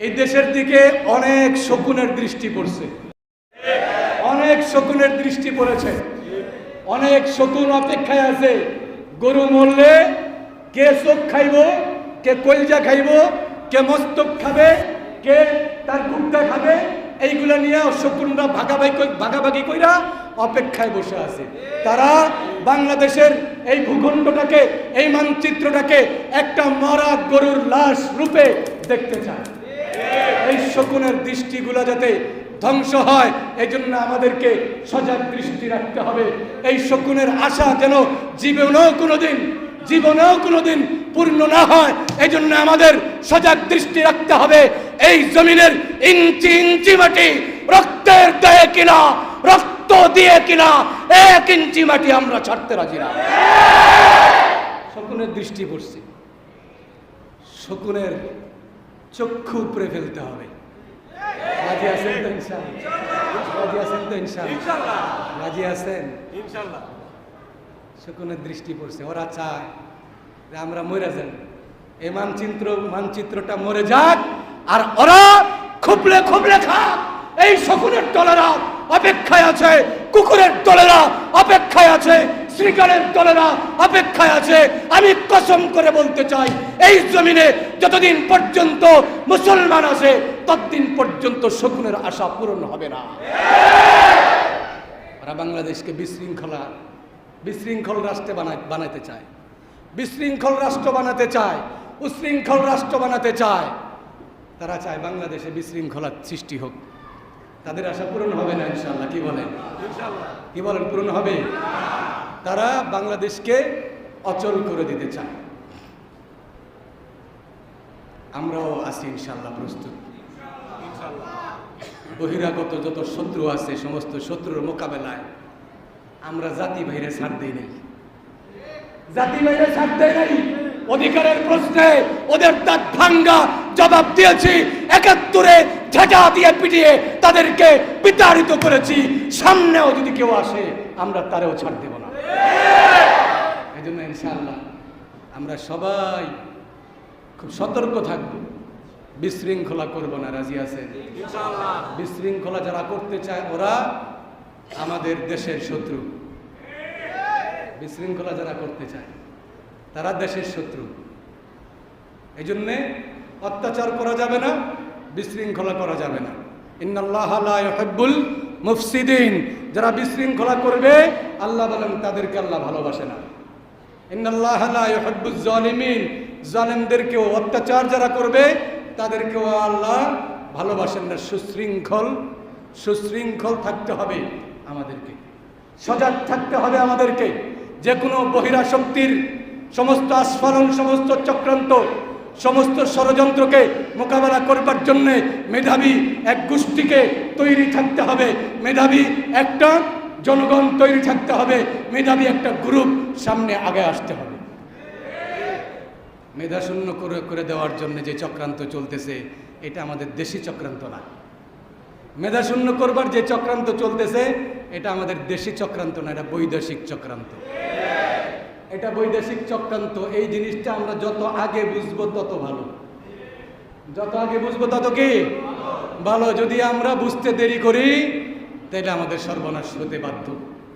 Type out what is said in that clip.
এই দেশের দিকে অনেক শকুনের দৃষ্টি পড়ছে। অনেক শকুনের দৃষ্টি পড়েছে। অনেক শকুন অপেক্ষায় আছে। গরু মরলে কে চোখ খাইব, কে কলজা খাইব, কে মস্তক খাবে, কে তার গুপ্তা খাবে, এইগুলা নিয়ে শকুনরা ভাগাভাগি ভাগাভাগি কইরা অপেক্ষায় বসে আছে। তারা বাংলাদেশের এই ভূখণ্ডটাকে, এই মানচিত্রটাকে একটা মরা গরুর লাশ রূপে দেখতে চায়। এই শকুনের দৃষ্টিগুলো যাতে ধ্বংস হয় এই জন্য আমাদেরকে সজাগ দৃষ্টি রাখতে হবে। এই শকুনের আশা যেন জীবনেও কোনোদিন জীবনেও কোনোদিন পূর্ণ না হয় এই জন্য আমাদের সজাগ দৃষ্টি রাখতে হবে। এই জমিনের ইঞ্চি ইঞ্চি মাটি রক্তের দেয় কিনা, রক্ত দিয়ে কিনা, এক ইঞ্চি মাটি আমরা ছাড়তে রাজি না। শকুনের দৃষ্টি পড়ছে। শকুনের চক্ষু উপরে ফেলতে হবে। রাজি আছেন তো ইনশাআল্লাহ? রাজি আছেন তো রাজি আছেন? ইনশাল্লাহ শকুনের দৃষ্টি পড়ছে ওরা চায় যে আমরা মরে যাই। এই মানচিত্র মানচিত্রটা মরে যাক আর ওরা খুবলে খুবলে খাক। এই শকুনের দলেরা অপেক্ষায় আছে কুকুরের দলেরা অপেক্ষায় আছে। শ্রীকারের দলেরা অপেক্ষায় আছে। আমি কসম করে বলতে চাই, এই জমিনে যতদিন পর্যন্ত মুসলমান আছে, ততদিন পর্যন্ত শকুনের আশা পূরণ হবে না। ওরা বাংলাদেশকে বিশৃঙ্খলা, বিশৃঙ্খল রাষ্ট্রে বানাতে চায়। বিশৃঙ্খল রাষ্ট্র বানাতে চায়, উশৃঙ্খল রাষ্ট্র বানাতে চায়। তারা চায় বাংলাদেশে বিশৃঙ্খলার সৃষ্টি হোক। তাদের আশা পূরণ হবে না ইনশাল্লাহ কি বলেন? কি বলেন, পূরণ হবে? তারা বাংলাদেশকে অচল করে দিতে চায়। আমরাও আছি ইনশাল্লাহ প্রস্তুত। বহিরাগত যত শত্রু আছে, সমস্ত শত্রুর মোকাবেলায় আমরা জাতি বাইরে ছাড় দিই নাই। জাতি বাইরে ছাড় দেয় নাই। অধিকারের প্রশ্নে ওদের দাঁত ভাঙ্গা জবাব দিয়েছি। একাত্তরে ঝাঁটা দিয়ে পিটিয়ে তাদেরকে বিতাড়িত করেছি। সামনেও যদি কেউ আসে, আমরা তারেও ছাড় দেব এই জন্য ইনশাআল্লাহ আমরা সবাই খুব সতর্ক থাকব। বিশৃঙ্খলা করব না রাজি আছেন? বিশৃঙ্খলা যারা করতে চায় ওরা আমাদের দেশের শত্রু। বিশৃঙ্খলা যারা করতে চায় তারা দেশের শত্রু। এই জন্যে অত্যাচার করা যাবে না বিশৃঙ্খলা করা যাবে না। ইন্নাল্লাহ মুফসিদিন। যারা বিশৃঙ্খলা করবে আল্লাহ বলেন, তাদেরকে আল্লাহ ভালোবাসে না। ইন্নাল্লাহ জালিমিন। জালেমদেরকেও অত্যাচার যারা করবে, তাদেরকেও আল্লাহ ভালোবাসেন না। সুশৃঙ্খল সুশৃঙ্খল থাকতে হবে আমাদেরকে। সজাগ থাকতে হবে আমাদেরকে। যে কোনো বহিরাশক্তির সমস্ত আস্ফালন, সমস্ত চক্রান্ত, সমস্ত ষড়যন্ত্রকে মোকাবেলা করবার জন্যে মেধাবী এক গোষ্ঠীকে তৈরি থাকতে হবে। মেধাবী একটা জনগণ তৈরি থাকতে হবে, মেধাবী একটা গ্রুপ সামনে আগে আসতে হবে। মেধাশূন্য করে করে দেওয়ার জন্য যে চক্রান্ত চলতেছে, এটা আমাদের দেশি চক্রান্ত না। মেধাশূন্য করবার যে চক্রান্ত চলতেছে, এটা আমাদের দেশি চক্রান্ত না, এটা বৈদেশিক চক্রান্ত। এটা বৈদেশিক চক্রান্ত, এই জিনিসটা আমরা যত আগে বুঝব তত ভালো। যত আগে বুঝব তত কি? ভালো। যদি আমরা বুঝতে দেরি করি তাহলে আমাদের সর্বনাশ হতে বাধ্য।